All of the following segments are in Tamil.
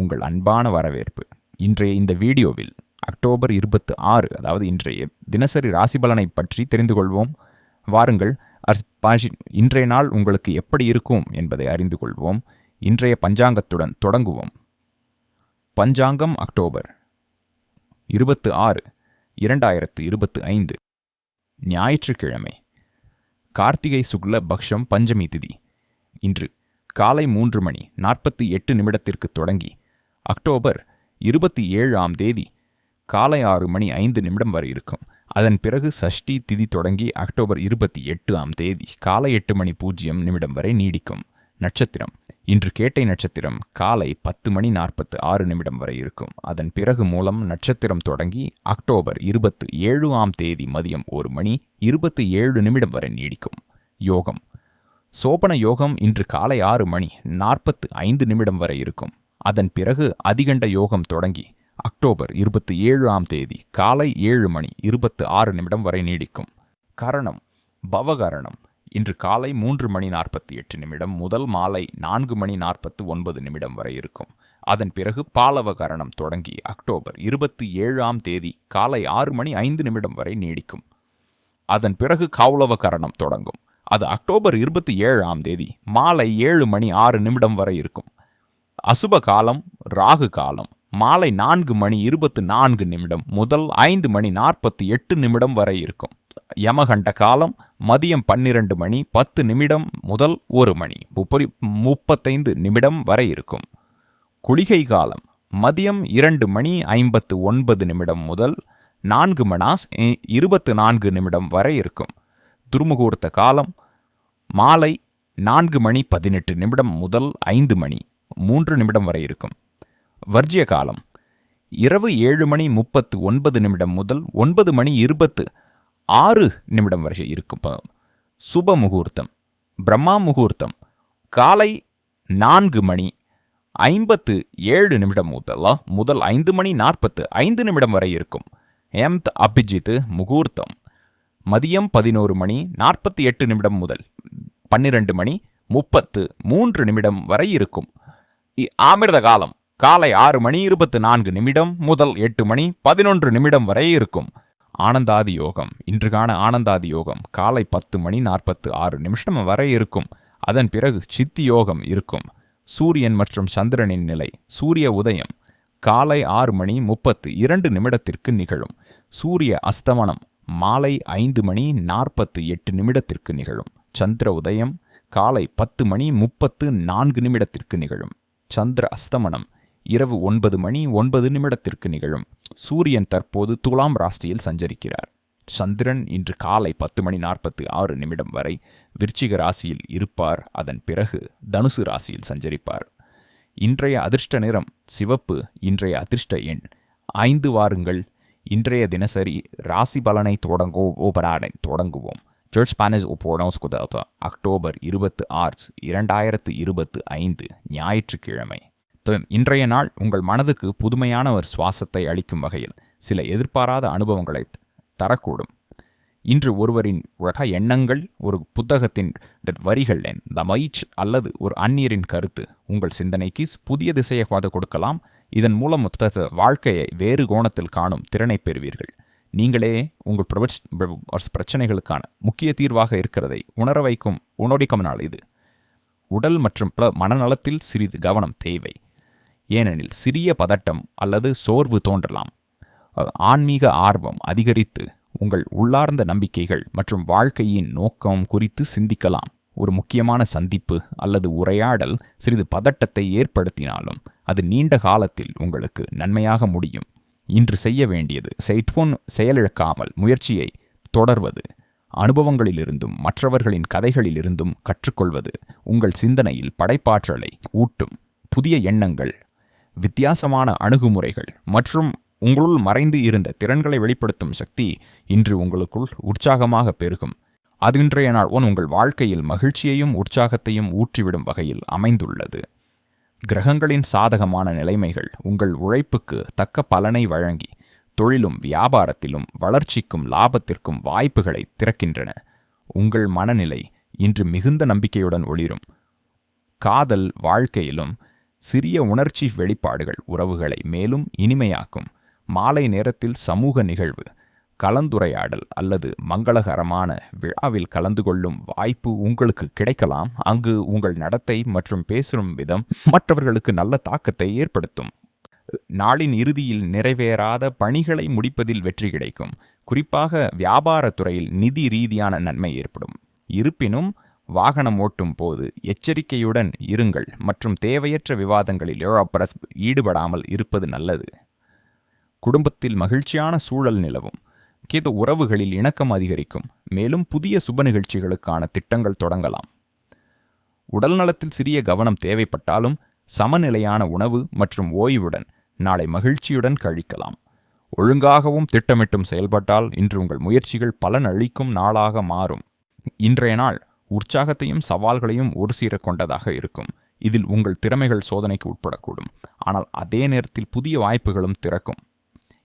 உங்கள் அன்பான வரவேற்பு. இன்றைய இந்த வீடியோவில் அக்டோபர் இருபத்து ஆறு அதாவது இன்றைய தினசரி ராசி பலனை பற்றி தெரிந்து கொள்வோம். வாருங்கள் பாஷி இன்றைய நாள் உங்களுக்கு எப்படி இருக்கும் என்பதை அறிந்து கொள்வோம். இன்றைய பஞ்சாங்கத்துடன் தொடங்குவோம். பஞ்சாங்கம் அக்டோபர் இருபத்து ஆறு இரண்டாயிரத்து இருபத்து ஐந்து ஞாயிற்றுக்கிழமை கார்த்திகை சுக்ல பக்ஷம் பஞ்சமி திதி. இன்று காலை மூன்று மணி நாற்பத்தி எட்டு நிமிடத்திற்கு தொடங்கி அக்டோபர் இருபத்தி ஏழாம் தேதி காலை ஆறு மணி ஐந்து நிமிடம் வரை இருக்கும். அதன் பிறகு சஷ்டி திதி தொடங்கி அக்டோபர் இருபத்தி எட்டு ஆம் தேதி காலை எட்டு மணி பூஜ்ஜியம் நிமிடம் வரை நீடிக்கும் நட்சத்திரம். இன்று கேட்டை நட்சத்திரம் காலை பத்து மணி நாற்பத்து ஆறு நிமிடம் வரை இருக்கும். அதன் பிறகு மூலம் நட்சத்திரம் தொடங்கி அக்டோபர் இருபத்து ஏழு ஆம் தேதி மதியம் ஒரு மணி இருபத்து ஏழு நிமிடம் வரை நீடிக்கும். யோகம். சோபன யோகம் இன்று காலை ஆறு மணி நாற்பத்து ஐந்து நிமிடம் வரை இருக்கும். அதன் பிறகு அதிகண்ட யோகம் தொடங்கி அக்டோபர் இருபத்தி ஏழு ஆம் தேதி காலை ஏழு மணி இருபத்து ஆறு நிமிடம் வரை நீடிக்கும். கரணம் பவகரணம். இன்று காலை மூன்று மணி நாற்பத்தி எட்டு நிமிடம் முதல் மாலை நான்கு மணி நாற்பத்து ஒன்பது நிமிடம் வரை இருக்கும். அதன் பிறகு பாலவ கரணம் தொடங்கி அக்டோபர் இருபத்தி ஏழாம் தேதி காலை ஆறு மணி ஐந்து நிமிடம் வரை நீடிக்கும். அதன் பிறகு கௌளவகரணம் தொடங்கும். அது அக்டோபர் இருபத்தி ஏழாம் தேதி மாலை ஏழு மணி ஆறு நிமிடம் வரை இருக்கும். அசுப காலம் ராகு காலம் மாலை நான்கு மணி இருபத்து நான்கு நிமிடம் முதல் ஐந்து மணி நாற்பத்தி எட்டு நிமிடம் வரை இருக்கும். யமகண்ட காலம் மதியம் பன்னிரண்டு மணி பத்து நிமிடம் முதல் ஒரு மணி முப்பரி முப்பத்தைந்து நிமிடம் வரை இருக்கும். குளிகை காலம் மதியம் இரண்டு மணி ஐம்பத்து ஒன்பது நிமிடம் முதல் நான்கு மணாஸ் இருபத்து நான்கு நிமிடம் வரை இருக்கும். துர்முகூர்த்த காலம் மாலை நான்கு மணி பதினெட்டு நிமிடம் முதல் ஐந்து மணி மூன்று நிமிடம் வரை இருக்கும். வர்ஜிய காலம். இரவு ஏழு மணி முப்பத்து ஒன்பது நிமிடம் முதல் ஒன்பது மணி இருபத்து ஆறு நிமிடம் வரை இருக்கும். சுப முகூர்த்தம். பிரம்மா முகூர்த்தம். காலை நான்கு மணி ஐம்பத்து ஏழு நிமிடம் முதல் முதல் ஐந்து மணி நாற்பத்து ஐந்து நிமிடம் வரை இருக்கும். எம்த் அபிஜித் முகூர்த்தம். மதியம் பதினோரு மணி நாற்பத்தி எட்டு நிமிடம் முதல் பன்னிரண்டு மணி முப்பத்து மூன்று நிமிடம் வரை இருக்கும். ஆமிர்த காலம் காலை ஆறு மணி இருபத்து நான்கு நிமிடம் முதல் எட்டு மணி பதினொன்று நிமிடம் வரை இருக்கும். ஆனந்தாதி யோகம். இன்று காண ஆனந்தாதி யோகம். காலை பத்து மணி நாற்பத்து ஆறு நிமிஷம் வரை இருக்கும். அதன் பிறகு சித்தி யோகம் இருக்கும். சூரியன் மற்றும் சந்திரனின் நிலை. சூரிய உதயம். காலை ஆறு மணி முப்பத்து இரண்டு நிமிடத்திற்கு நிகழும். சூரிய அஸ்தமனம். மாலை ஐந்து மணி நாற்பத்து எட்டு நிமிடத்திற்கு நிகழும். சந்திர உதயம். காலை பத்து மணி முப்பத்து நான்கு நிமிடத்திற்கு நிகழும். சந்திர அஸ்தமனம். இரவு ஒன்பது மணி ஒன்பது நிமிடத்திற்கு நிகழும். சூரியன் தற்போது துலாம் ராசியில் சஞ்சரிக்கிறார். சந்திரன் இன்று காலை பத்து மணி நாற்பத்தி ஆறு நிமிடம் வரை விருச்சிக ராசியில் இருப்பார். அதன் பிறகு தனுசு ராசியில் சஞ்சரிப்பார். இன்றைய அதிர்ஷ்ட நிறம் சிவப்பு இன்றைய அதிர்ஷ்ட எண் ஐந்து வாருங்கள். இன்றைய தினசரி ராசி பலனை தொடங்கோ ஓபராடை தொடங்குவோம். சர்ச் ஸ்பானிஸ் ஒப்போனோஸ் குதத்த அக்டோபர் இருபத்து ஆறு இரண்டாயிரத்து இருபத்து ஐந்து ஞாயிற்றுக்கிழமை. இன்றைய நாள் உங்கள் மனதுக்கு புதுமையான ஒரு சுவாசத்தை அளிக்கும் வகையில் சில எதிர்பாராத அனுபவங்களை தரக்கூடும். இன்று ஒருவரின் உலக எண்ணங்கள் ஒரு புத்தகத்தின் வரிகள் த மைச் அல்லது ஒரு அந்நியரின் கருத்து உங்கள் சிந்தனைக்கு புதிய திசையை கொடுக்கலாம். இதன் மூலம் வாழ்க்கையை வேறு கோணத்தில் காணும் திறனை பெறுவீர்கள். நீங்களே உங்கள் பிரச்சனைகளுக்கான முக்கிய தீர்வாக இருக்கிறதை உணர வைக்கும் உணோடிக்கம் நாள் இது. உடல் மற்றும் மனநலத்தில் சிறிது கவனம் தேவை. ஏனெனில் சிறிய பதட்டம் அல்லது சோர்வு தோன்றலாம். ஆன்மீக ஆர்வம் அதிகரித்து உங்கள் உள்ளார்ந்த நம்பிக்கைகள் மற்றும் வாழ்க்கையின் நோக்கம் குறித்து சிந்திக்கலாம். ஒரு முக்கியமான சந்திப்பு அல்லது உரையாடல் சிறிது பதட்டத்தை ஏற்படுத்தினாலும் அது நீண்ட காலத்தில் உங்களுக்கு நன்மையாக முடியும். இன்று செய்ய வேண்டியது செயிட்போன் செயலிழக்காமல் முயற்சியை தொடர்வது அனுபவங்களிலிருந்தும் மற்றவர்களின் கதைகளிலிருந்தும் கற்றுக்கொள்வது உங்கள் சிந்தனையில் படைப்பாற்றலை ஊட்டும் புதிய எண்ணங்கள் வித்தியாசமான அணுகுமுறைகள் மற்றும் உங்களுள் மறைந்து இருந்த திறன்களை வெளிப்படுத்தும் சக்தி இன்று உங்களுக்குள் உற்சாகமாக பெருகும். அது இன்றைய நாள் உங்கள் வாழ்க்கையில் மகிழ்ச்சியையும் உற்சாகத்தையும் ஊற்றிவிடும் வகையில் அமைந்துள்ளது. கிரகங்களின் சாதகமான நிலைமைகள் உங்கள் உழைப்புக்கு தக்க பலனை வழங்கி தொழிலும் வியாபாரத்திலும் வளர்ச்சிக்கும் லாபத்திற்கும் வாய்ப்புகளை திறக்கின்றன. உங்கள் மனநிலை இன்று மிகுந்த நம்பிக்கையுடன் ஒளிரும். காதல் வாழ்க்கையிலும் சிறிய உணர்ச்சி வெளிப்பாடுகள் உறவுகளை மேலும் இனிமையாக்கும். மாலை நேரத்தில் சமூக நிகழ்வு கலந்துரையாடல் அல்லது மங்களகரமான விழாவில் கலந்து கொள்ளும் வாய்ப்பு உங்களுக்கு கிடைக்கலாம். அங்கு உங்கள் நடத்தை மற்றும் பேசும் விதம் மற்றவர்களுக்கு நல்ல தாக்கத்தை ஏற்படுத்தும். நாளின் இறுதியில் நிறைவேறாத பணிகளை முடிப்பதில் வெற்றி கிடைக்கும். குறிப்பாக வியாபாரத் துறையில் நிதி ரீதியான நன்மை ஏற்படும். இருப்பினும் வாகனம் ஓட்டும் போது எச்சரிக்கையுடன் இருங்கள் மற்றும் தேவையற்ற விவாதங்களில் ஈடுபடாமல் இருப்பது நல்லது. குடும்பத்தில் மகிழ்ச்சியான சூழல் நிலவும். கேது உறவுகளில் இணக்கம் அதிகரிக்கும். மேலும் புதிய சுப நிகழ்ச்சிகளுக்கான திட்டங்கள் தொடங்கலாம். உடல் நலத்தில் சிறிய கவனம் தேவைப்பட்டாலும் சமநிலையான உணவு மற்றும் ஓய்வுடன் நாளை மகிழ்ச்சியுடன் கழிக்கலாம். ஒழுங்காகவும் திட்டமிட்டும் செயல்பட்டால் இன்று உங்கள் முயற்சிகள் பலன் அளிக்கும் நாளாக மாறும். இன்றைய நாள் உற்சாகத்தையும் சவால்களையும் ஒரு சீர கொண்டதாக இருக்கும். இதில் உங்கள் திறமைகள் சோதனைக்கு உட்படக்கூடும். ஆனால் அதே நேரத்தில் புதிய வாய்ப்புகளும் திறக்கும்.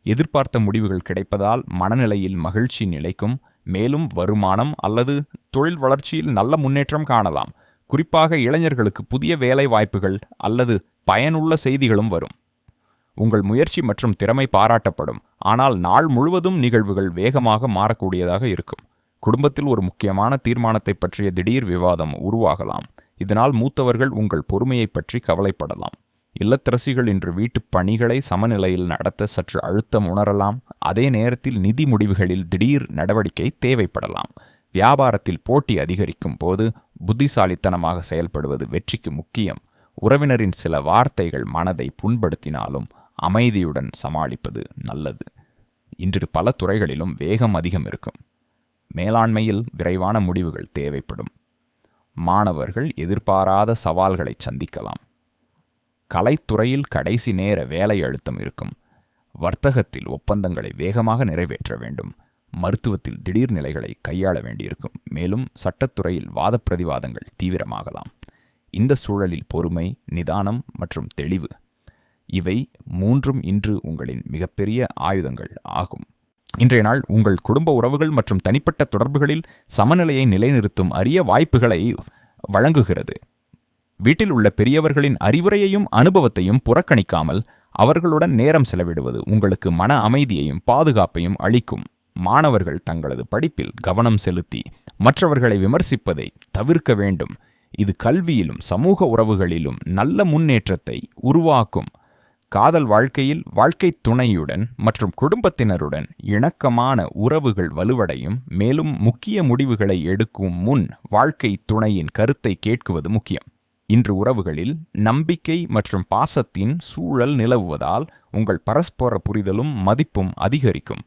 எதிர்பார்த்த முடிவுகள் கிடைப்பதால் மனநிலையில் மகிழ்ச்சி நிலைக்கும் மேலும் வருமானம் அல்லது தொழில் வளர்ச்சியில் நல்ல முன்னேற்றம் காணலாம். குறிப்பாக இளைஞர்களுக்கு புதிய வேலை வாய்ப்புகள் அல்லது பயனுள்ள செய்திகளும் வரும். உங்கள் முயற்சி மற்றும் திறமை பாராட்டப்படும். ஆனால் நாள் முழுவதும் நிகழ்வுகள் வேகமாக மாறக்கூடியதாக இருக்கும். குடும்பத்தில் ஒரு முக்கியமான தீர்மானத்தை பற்றிய திடீர் விவாதம் உருவாகலாம். இதனால் மூத்தவர்கள் உங்கள் பொறுமையை பற்றி கவலைப்படலாம். இல்லத்தரசிகள் இன்று வீட்டுப் பணிகளை சமநிலையில் நடத்த சற்று அழுத்தம் உணரலாம். அதே நேரத்தில் நிதி முடிவுகளில் திடீர் நடவடிக்கை தேவைப்படலாம். வியாபாரத்தில் போட்டி அதிகரிக்கும் போது புத்திசாலித்தனமாக செயல்படுவது வெற்றிக்கு முக்கியம். உறவினரின் சில வார்த்தைகள் மனதை புண்படுத்தினாலும் அமைதியுடன் சமாளிப்பது நல்லது. இன்று பல துறைகளிலும் வேகம் அதிகம் இருக்கும். மேலாண்மையில் விரைவான முடிவுகள் தேவைப்படும். மாணவர்கள் எதிர்பாராத சவால்களை சந்திக்கலாம். கலைத்துறையில் கடைசி நேர வேலை அழுத்தம் இருக்கும். வர்த்தகத்தில் ஒப்பந்தங்களை வேகமாக நிறைவேற்ற வேண்டும். மருத்துவத்தில் திடீர் நிலைகளை கையாள வேண்டியிருக்கும். மேலும் சட்டத்துறையில் வாத பிரதிவாதங்கள் தீவிரமாகலாம். இந்த சூழலில் பொறுமை நிதானம் மற்றும் தெளிவு இவை மூன்றும் இன்று உங்களின் மிகப்பெரிய ஆயுதங்கள் ஆகும். இன்றைய நாள் உங்கள் குடும்ப உறவுகள் மற்றும் தனிப்பட்ட தொடர்புகளில் சமநிலையை நிலைநிறுத்தும் அரிய வாய்ப்புகளை வழங்குகிறது. வீட்டில் உள்ள பெரியவர்களின் அறிவுரையையும் அனுபவத்தையும் புறக்கணிக்காமல் அவர்களுடன் நேரம் செலவிடுவது உங்களுக்கு மன அமைதியையும் பாதுகாப்பையும் அளிக்கும். மாணவர்கள் தங்களது படிப்பில் கவனம் செலுத்தி மற்றவர்களை விமர்சிப்பதை தவிர்க்க வேண்டும். இது கல்வியிலும் சமூக உறவுகளிலும் நல்ல முன்னேற்றத்தை உருவாக்கும். காதல் வாழ்க்கையில் வாழ்க்கை துணையுடன் மற்றும் குடும்பத்தினருடன் இணக்கமான உறவுகள் வலுவடையும். மேலும் முக்கிய முடிவுகளை எடுக்கும் முன் வாழ்க்கை துணையின் கருத்தை கேட்குவது முக்கியம். இன்று உறவுகளில் நம்பிக்கை மற்றும் பாசத்தின் சூழல் நிலவுவதால் உங்கள் பரஸ்பர புரிதலும் மதிப்பும் அதிகரிக்கும்.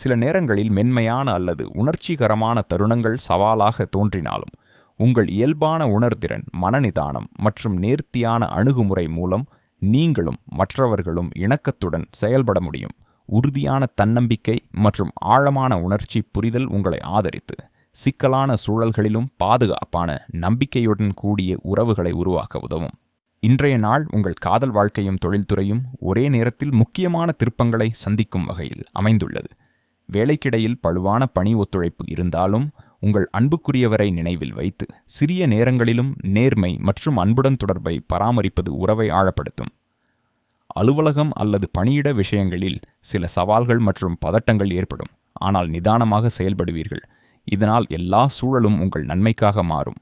சில நேரங்களில் மென்மையான அல்லது உணர்ச்சிகரமான தருணங்கள் சவாலாக தோன்றினாலும் உங்கள் இயல்பான உணர்திறன் மனநிதானம் மற்றும் நேர்த்தியான அணுகுமுறை மூலம் நீங்களும் மற்றவர்களும் இணக்கத்துடன் செயல்பட முடியும். உறுதியான தன்னம்பிக்கை மற்றும் ஆழமான உணர்ச்சி புரிதல் உங்களை ஆதரித்து. சிக்கலான சூழல்களிலும் பாதுகாப்பான நம்பிக்கையுடன் கூடிய உறவுகளை உருவாக்க உதவும். இன்றைய நாள் உங்கள் காதல் வாழ்க்கையும் தொழில்துறையும் ஒரே நேரத்தில் முக்கியமான திருப்பங்களை சந்திக்கும் வகையில் அமைந்துள்ளது. வேலைக்கிடையில் பழுவான பணி ஒத்துழைப்பு இருந்தாலும் உங்கள் அன்புக்குரியவரை நினைவில் வைத்து சிறிய நேரங்களிலும் நேர்மை மற்றும் அன்புடன் தொடர்பை பராமரிப்பது உறவை ஆழப்படுத்தும். அலுவலகம் அல்லது பணியிட விஷயங்களில் சில சவால்கள் மற்றும் பதட்டங்கள் ஏற்படும். ஆனால் நிதானமாக செயல்படுவீர்கள். இதனால் எல்லா சூழலும் உங்கள் நன்மைக்காக மாறும்.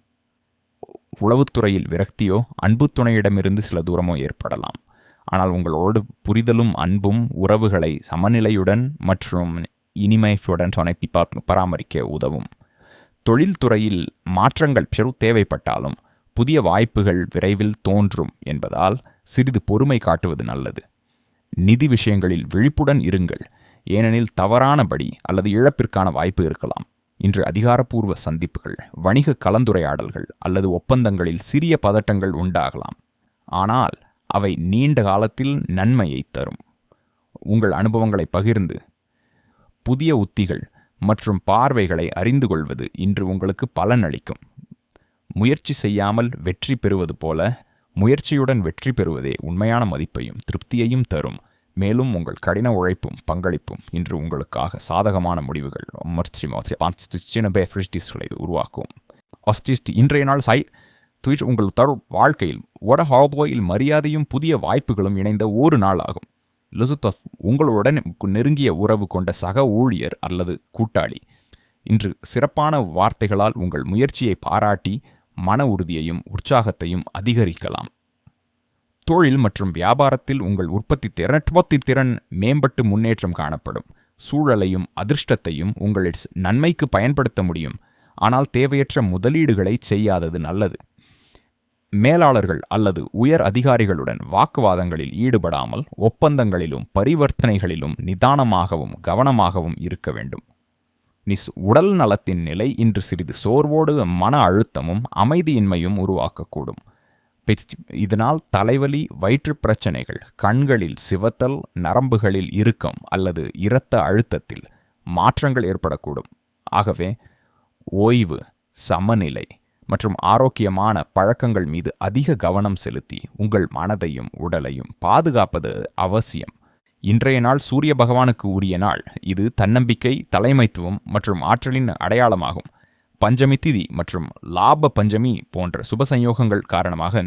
உளவுத்துறையில் விரக்தியோ அன்பு துணையிடமிருந்து சில தூரமோ ஏற்படலாம். ஆனால் உங்களோடு புரிதலும் அன்பும் உறவுகளை சமநிலையுடன் மற்றும் இனிமையுடன் சொனைப்பி பராமரிக்க உதவும். தொழில்துறையில் மாற்றங்கள் பெரு தேவைப்பட்டாலும் புதிய வாய்ப்புகள் விரைவில் தோன்றும் என்பதால் சிறிது பொறுமை காட்டுவது நல்லது. நிதி விஷயங்களில் விழிப்புடன் இருங்கள். ஏனெனில் தவறானபடி அல்லது இழப்பிற்கான வாய்ப்பு இருக்கலாம். இன்று அதிகாரப்பூர்வ சந்திப்புகள் வணிக கலந்துரையாடல்கள் அல்லது ஒப்பந்தங்களில் சிறிய பதட்டங்கள் உண்டாகலாம். ஆனால் அவை நீண்ட காலத்தில் நன்மையை தரும். உங்கள் அனுபவங்களை பகிர்ந்து புதிய உத்திகள் மற்றும் பார்வைகளை அறிந்து கொள்வது இன்று உங்களுக்கு பலனளிக்கும் முயற்சி செய்யாமல் வெற்றி பெறுவது போல முயற்சியுடன் வெற்றி பெறுவதே உண்மையான மதிப்பையும் திருப்தியையும் தரும். மேலும் உங்கள் கடின உழைப்பும் பங்களிப்பும் இன்று உங்களுக்காக சாதகமான முடிவுகள். சின்ன உருவாக்கும். ஆஸ்டிஸ்ட் இன்றைய நாள் சை துயிச் உங்கள் தரு வாழ்க்கையில் ஒரு ஹாபோயில் மரியாதையும் புதிய வாய்ப்புகளும் இணைந்த ஒரு நாள் ஆகும் லுசுத்தஃப் உங்களுடன் நெருங்கிய உறவு கொண்ட சக ஊழியர் அல்லது கூட்டாளி. இன்று சிறப்பான வார்த்தைகளால் உங்கள் முயற்சியை பாராட்டி மன உறுதியையும் உற்சாகத்தையும் அதிகரிக்கலாம். தொழில் மற்றும் வியாபாரத்தில் உங்கள் உற்பத்தி திறன் உற்பத்தி திறன் மேம்பட்டு முன்னேற்றம் காணப்படும். சூழலையும் அதிர்ஷ்டத்தையும் உங்கள் நன்மைக்கு பயன்படுத்த முடியும். ஆனால் தேவையற்ற முதலீடுகளை செய்யாதது நல்லது. மேலாளர்கள் அல்லது உயர் அதிகாரிகளுடன் வாக்குவாதங்களில் ஈடுபடாமல் ஒப்பந்தங்களிலும் பரிவர்த்தனைகளிலும் நிதானமாகவும் கவனமாகவும் இருக்க வேண்டும். நிஸ் உடல் நலத்தின் நிலை இன்று சிறிது சோர்வோடு மன அழுத்தமும் அமைதியின்மையும் உருவாக்கக்கூடும். இதனால் தலைவலி வயிற்று பிரச்சனைகள் கண்களில் சிவத்தல் நரம்புகளில் இறுக்கம் அல்லது இரத்த அழுத்தத்தில் மாற்றங்கள் ஏற்படக்கூடும். ஆகவே ஓய்வு சமநிலை மற்றும் ஆரோக்கியமான பழக்கங்கள் மீது அதிக கவனம் செலுத்தி உங்கள் மனதையும் உடலையும் பாதுகாப்பது அவசியம். இன்றைய நாள் சூரிய பகவானுக்கு உரிய நாள். இது தன்னம்பிக்கை தலைமைத்துவம் மற்றும் ஆற்றலின் அடையாளமாகும். பஞ்சமி திதி மற்றும் லாப பஞ்சமி போன்ற சுபசயோகங்கள் காரணமாக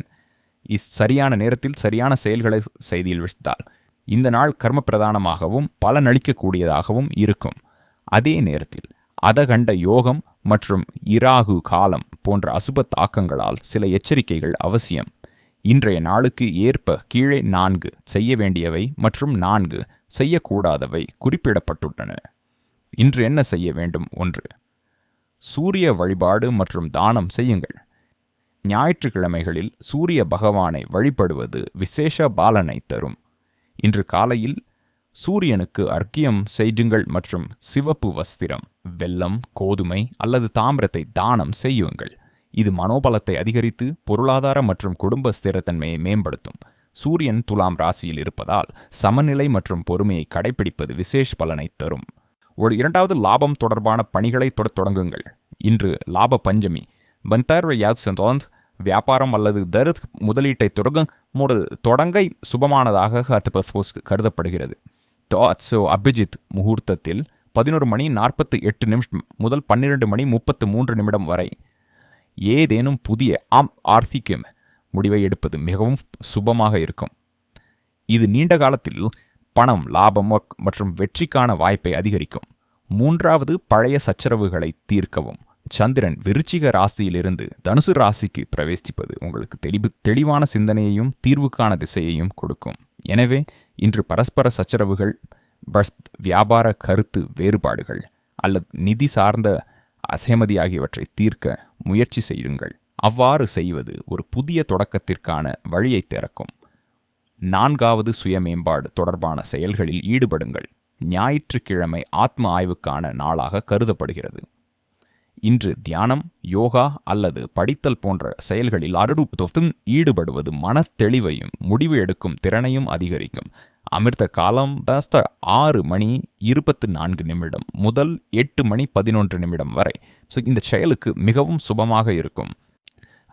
இஸ் சரியான நேரத்தில் சரியான செயல்களை செய்தியில் விழுத்தால் இந்த நாள் கர்ம பிரதானமாகவும் பலனளிக்கக்கூடியதாகவும் இருக்கும். அதே நேரத்தில் அதகண்ட யோகம் மற்றும் இராகு காலம் போன்ற அசுப தாக்கங்களால் சில எச்சரிக்கைகள் அவசியம். இன்றைய நாளுக்கு ஏற்ப கீழே நான்கு செய்ய வேண்டியவை மற்றும் நான்கு செய்யக்கூடாதவை குறிப்பிடப்பட்டுள்ளன. இன்று என்ன செய்ய வேண்டும்? ஒன்று. சூரிய வழிபாடு மற்றும் தானம் செய்யுங்கள். ஞாயிற்றுக்கிழமைகளில் சூரிய பகவானை வழிபடுவது விசேஷ பாலனை தரும். இன்று காலையில் சூரியனுக்கு அர்க்கியம் செய்யுங்கள் மற்றும் சிவப்பு வஸ்திரம் வெல்லம் கோதுமை அல்லது தாமிரத்தை தானம் செய்யுங்கள். இது மனோபலத்தை அதிகரித்து பொருளாதார மற்றும் குடும்ப ஸ்திரத்தன்மையை மேம்படுத்தும். சூரியன் துலாம் ராசியில் இருப்பதால் சமநிலை மற்றும் பொறுமையை கடைபிடிப்பது விசேஷ பலனை தரும். ஒரு இரண்டாவது லாபம் தொடர்பான பணிகளை தொடங்குங்கள். இன்று லாப பஞ்சமி பந்தர் யாத் வியாபாரம் அல்லது தருத் முதலீட்டை தொடங்கும் ஒரு தொடங்கை சுபமானதாக கருதப்படுகிறது டாட்ஸோ அபிஜித் முகூர்த்தத்தில் பதினோரு மணி நாற்பத்தி எட்டு நிமிஷம் முதல் பன்னிரண்டு மணி முப்பத்து மூன்று நிமிடம் வரை ஏதேனும் புதிய ஆம் ஆர்த்திக்கும் முடிவை எடுப்பது மிகவும் சுபமாக இருக்கும் இது நீண்ட காலத்தில் பணம் லாபம் மற்றும் வெற்றிக்கான வாய்ப்பை அதிகரிக்கும் மூன்றாவது பழைய சச்சரவுகளை தீர்க்கவும் சந்திரன் விருச்சிக ராசியிலிருந்து தனுசு ராசிக்கு பிரவேசிப்பது உங்களுக்கு தெளிவு தெளிவான சிந்தனையையும் தீர்வுக்கான திசையையும் கொடுக்கும். எனவே இன்று பரஸ்பர சச்சரவுகள் பஸ் வியாபார கருத்து வேறுபாடுகள் அல்லது நிதி சார்ந்த அசைமதி ஆகியவற்றை தீர்க்க முயற்சி செய்யுங்கள். அவ்வாறு செய்வது ஒரு புதிய தொடக்கத்திற்கான வழியை திறக்கும். நான்காவது சுய மேம்பாடு தொடர்பான செயல்களில் ஈடுபடுங்கள். ஞாயிற்றுக்கிழமை ஆத்ம ஆய்வுக்கான நாளாக கருதப்படுகிறது. இன்று தியானம் யோகா அல்லது படித்தல் போன்ற செயல்களில் அருடுத்தும் ஈடுபடுவது மன தெளிவையும் முடிவு எடுக்கும் திறனையும் அதிகரிக்கும். அமிர்த காலம் தாஸ்த ஆறு மணி இருபத்து நான்கு நிமிடம் முதல் எட்டு மணி பதினொன்று நிமிடம் வரை. ஸோ இந்த செயலுக்கு மிகவும் சுபமாக இருக்கும்.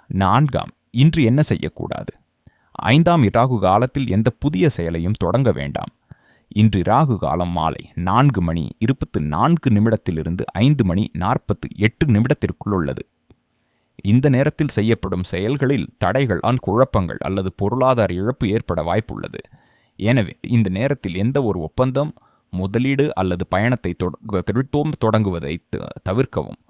நான்காம் இன்று என்ன செய்யக்கூடாது? ஐந்தாம் இராகு காலத்தில் எந்த புதிய செயலையும் தொடங்க வேண்டாம். இன்று ராகு காலம் மாலை நான்கு மணி இருபத்து நான்கு நிமிடத்திலிருந்து ஐந்து மணி நாற்பத்து எட்டு நிமிடத்திற்குள் உள்ளது. இந்த நேரத்தில் செய்யப்படும் செயல்களில் தடைகள் அன் குழப்பங்கள் அல்லது பொருளாதார இழப்பு ஏற்பட வாய்ப்புள்ளது. எனவே இந்த நேரத்தில் எந்த ஒரு ஒப்பந்தம் முதலீடு அல்லது பயணத்தை தொடங்குவதை தவிர்க்கவும்.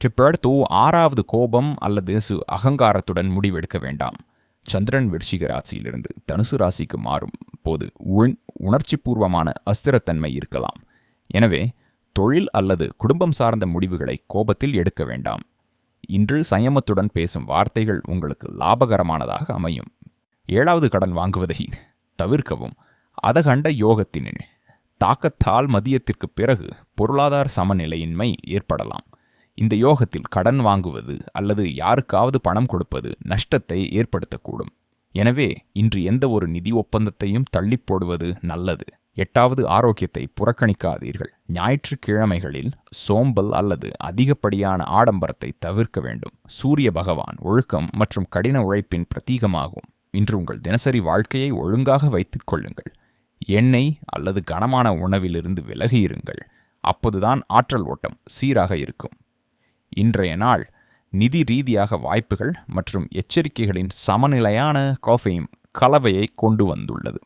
டிப்படுத்து ஆறாவது கோபம் அல்லது சு அகங்காரத்துடன் முடிவெடுக்க வேண்டாம். சந்திரன் விருச்சிக ராசியிலிருந்து தனுசு ராசிக்கு மாறும் போது உணர்ச்சி பூர்வமான அஸ்திரத்தன்மை இருக்கலாம். எனவே தொழில் அல்லது குடும்பம் சார்ந்த முடிவுகளை கோபத்தில் எடுக்க வேண்டாம். இன்று சயமத்துடன் பேசும் வார்த்தைகள் உங்களுக்கு லாபகரமானதாக அமையும். ஏழாவது கடன் வாங்குவதை தவிர்க்கவும். அதகண்ட யோகத்தின் தாக்கத்தால் மதியத்திற்கு பிறகு பொருளாதார சமநிலையின்மை ஏற்படலாம். இந்த யோகத்தில் கடன் வாங்குவது அல்லது யாருக்காவது பணம் கொடுப்பது நஷ்டத்தை ஏற்படுத்தக்கூடும். எனவே இன்று எந்த ஒரு நிதி ஒப்பந்தத்தையும் தள்ளி போடுவது நல்லது. எட்டாவது ஆரோக்கியத்தை புறக்கணிக்காதீர்கள். ஞாயிற்றுக்கிழமைகளில் சோம்பல் அல்லது அதிகப்படியான ஆடம்பரத்தை தவிர்க்க வேண்டும். சூரிய பகவான் ஒழுக்கம் மற்றும் கடின உழைப்பின் பிரதீகமாகும். இன்று உங்கள் தினசரி வாழ்க்கையை ஒழுங்காக வைத்துக் கொள்ளுங்கள். எண்ணெய் அல்லது கனமான உணவிலிருந்து விலகியிருங்கள். அப்போதுதான் ஆற்றல் ஓட்டம் சீராக இருக்கும். இன்றைய நாள் நிதி ரீதியாக வாய்ப்புகள் மற்றும் எச்சரிக்கைகளின் சமநிலையான கோஃபையும் கலவையை கொண்டு வந்துள்ளது.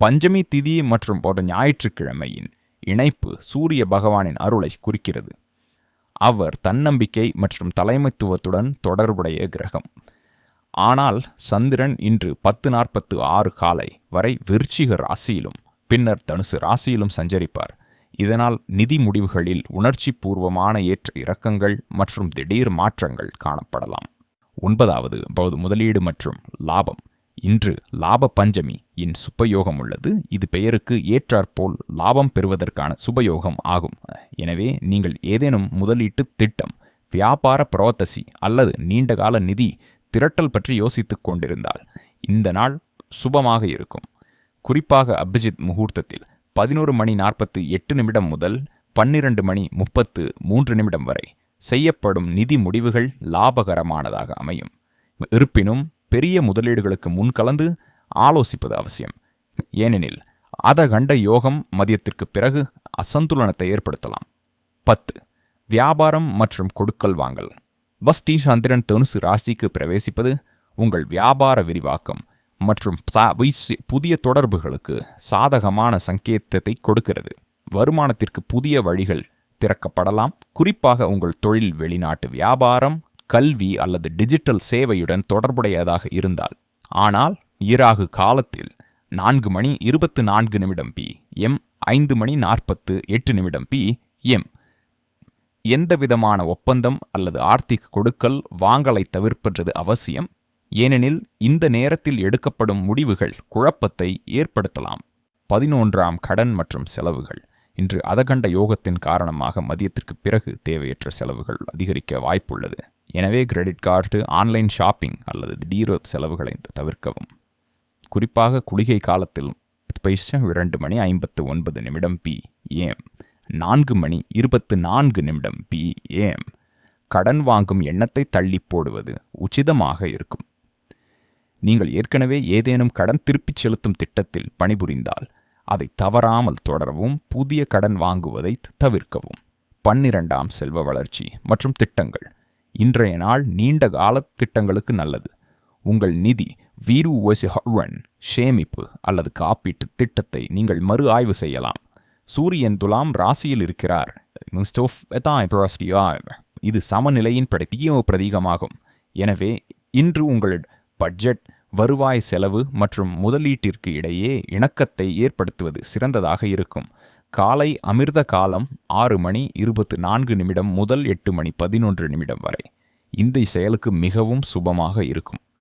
பஞ்சமி திதி மற்றும் ஒரு ஞாயிற்றுக்கிழமையின் இணைப்பு சூரிய பகவானின் அருளை குறிக்கிறது. அவர் தன்னம்பிக்கை மற்றும் தலைமைத்துவத்துடன் தொடர்புடைய கிரகம். ஆனால் சந்திரன் இன்று பத்து நாற்பத்து ஆறு காலை வரை விருச்சிக ராசியிலும் பின்னர் தனுசு ராசியிலும் சஞ்சரிப்பார். இதனால் நிதி முடிவுகளில் உணர்ச்சி பூர்வமான ஏற்ற இறக்கங்கள் மற்றும் திடீர் மாற்றங்கள் காணப்படலாம். ஒன்பதாவது பௌது முதலீடு மற்றும் லாபம். இன்று லாப பஞ்சமி இன் சுபயோகம் உள்ளது. இது பெயருக்கு ஏற்றாற்போல் லாபம் பெறுவதற்கான சுபயோகம் ஆகும். எனவே நீங்கள் ஏதேனும் முதலீட்டு திட்டம் வியாபார புரோத்தசி அல்லது நீண்டகால நிதி திரட்டல் பற்றி யோசித்துக் கொண்டிருந்தால் இந்த நாள் சுபமாக இருக்கும். குறிப்பாக அபிஜித் முகூர்த்தத்தில் பதினோரு மணி நாற்பத்து எட்டு நிமிடம் முதல் பன்னிரண்டு மணி முப்பத்து மூன்று நிமிடம் வரை செய்யப்படும் நிதி முடிவுகள் லாபகரமானதாக அமையும். இருப்பினும் பெரிய முதலீடுகளுக்கு முன் கலந்து ஆலோசிப்பது அவசியம். ஏனெனில் அத கண்ட யோகம் மதியத்திற்கு பிறகு அசந்துலனத்தை ஏற்படுத்தலாம். பத்து வியாபாரம் மற்றும் கொடுக்கல் வாங்கல். வஸ்டி சந்திரன் தனுசு ராசிக்கு பிரவேசிப்பது உங்கள் வியாபார விரிவாக்கம் மற்றும் புதிய தொடர்புகளுக்கு சாதகமான சங்கேத்தத்தை கொடுக்கிறது. வருமானத்திற்கு புதிய வழிகள் திறக்கப்படலாம். குறிப்பாக உங்கள் தொழில் வெளிநாட்டு வியாபாரம் கல்வி அல்லது டிஜிட்டல் சேவையுடன் தொடர்புடையதாக இருந்தால். ஆனால் ஈராகு காலத்தில் நான்கு மணி இருபத்து நான்கு நிமிடம் பி எம் ஐந்து மணி நாற்பத்து எட்டு நிமிடம் பி எம். எந்தவிதமான ஒப்பந்தம் அல்லது ஆர்த்திக் கொடுக்கல் வாங்கலை தவிர்ப்பது அவசியம். ஏனெனில் இந்த நேரத்தில் எடுக்கப்படும் முடிவுகள் குழப்பத்தை ஏற்படுத்தலாம். பதினொன்றாம் கடன் மற்றும் செலவுகள். இன்று அதகண்ட யோகத்தின் காரணமாக மதியத்திற்கு பிறகு தேவையற்ற செலவுகள் அதிகரிக்க வாய்ப்புள்ளது. எனவே கிரெடிட் கார்டு ஆன்லைன் ஷாப்பிங் அல்லது திடீர் செலவுகளை தவிர்க்கவும். குறிப்பாக குளிகை காலத்தில் இரண்டு மணி ஐம்பத்து ஒன்பது நிமிடம் பி ஏம் நான்கு மணி இருபத்து நான்கு நிமிடம் பி ஏம் கடன் வாங்கும் எண்ணத்தை தள்ளி போடுவது உச்சிதமாக இருக்கும். நீங்கள் ஏற்கனவே ஏதேனும் கடன் திருப்பிச் செலுத்தும் திட்டத்தில் பணிபுரிந்தால் அதை தவறாமல் தொடரவும் புதிய கடன் வாங்குவதை தவிர்க்கவும். பன்னிரண்டாம் செல்வ வளர்ச்சி மற்றும் திட்டங்கள். இன்றைய நாள் நீண்ட கால திட்டங்களுக்கு நல்லது. உங்கள் நிதி வீரு ஹவன் சேமிப்பு அல்லது காப்பீட்டு திட்டத்தை நீங்கள் மறு ஆய்வு செய்யலாம். சூரியன் துலாம் ராசியில் இருக்கிறார். இது சமநிலையின் பிரதீக பிரதீகமாகும். எனவே இன்று உங்கள் பட்ஜெட் வருவாய் செலவு மற்றும் முதலீட்டிற்கு இடையே இணக்கத்தை ஏற்படுத்துவது சிறந்ததாக இருக்கும். காலை அமிர்த காலம் ஆறு மணி இருபத்து நான்கு நிமிடம் முதல் எட்டு மணி பதினொன்று நிமிடம் வரை. இந்த செயலுக்கு மிகவும் சுபமாக இருக்கும்.